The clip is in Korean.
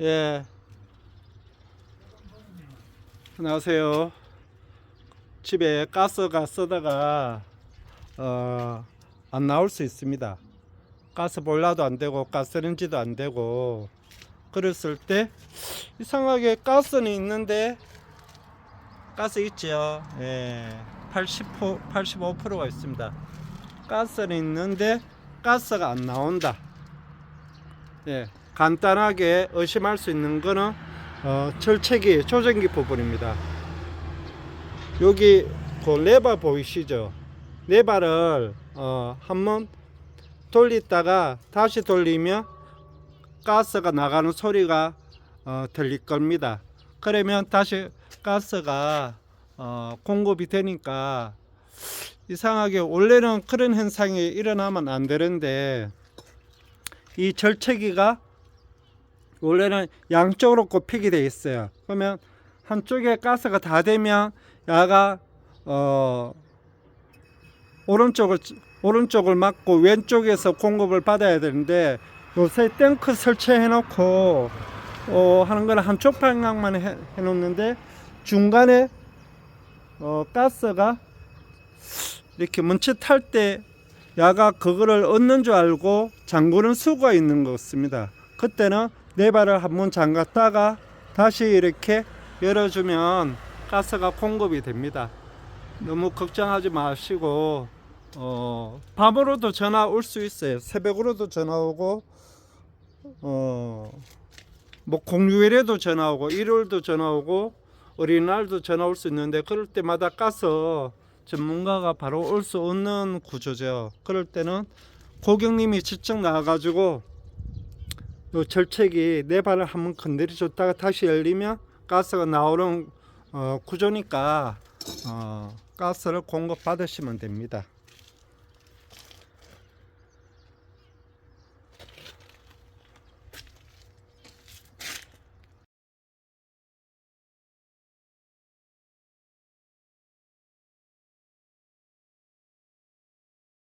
예. 안녕하세요. 집에 가스가 쓰다가 어, 안 나올 수 있습니다. 가스 볼라도 안 되고 가스렌지도 안 되고 그랬을 때 이상하게 가스는 있는데 가스 있죠. 예. 80% 85%가 있습니다. 가스는 있는데 가스가 안 나온다. 예. 간단하게 의심할 수 있는 거는 어, 철책이 조정기 부분입니다. 여기 그 레바 보이시죠? 레바를 어, 한번 돌리다가 다시 돌리면 가스가 나가는 소리가 어, 들릴 겁니다. 그러면 다시 가스가 어, 공급이 되니까 이상하게 원래는 그런 현상이 일어나면 안 되는데 이 절체기가 원래는 양쪽으로 꼽히게 돼 있어요. 그러면 한쪽에 가스가 다 되면 야가 어 오른쪽을 오른쪽을 막고 왼쪽에서 공급을 받아야 되는데 요새 탱크 설치해 놓고 어 하는 거는 한쪽 방향만 해, 해 놓는데 중간에 어 가스가 이렇게 멈칫할 때 야가 그거를 얻는 줄 알고 잠그는 수가 있는 것 같습니다. 그때는 네 발을 한번 잠갔다가 다시 이렇게 열어주면 가스가 공급이 됩니다. 너무 걱정하지 마시고 어, 밤으로도 전화 올 수 있어요. 새벽으로도 전화 오고 어, 뭐 공휴일에도 전화 오고 일요일도 전화 오고 어린이날도 전화 올 수 있는데 그럴 때마다 가스 전문가가 바로 올 수 없는 구조죠. 그럴 때는 고객님이 직접 나와가지고 요 절책이 네 발을 한번 건드려 줬다가 다시 열리면 가스가 나오는 어, 구조니까 어, 가스를 공급 받으시면 됩니다.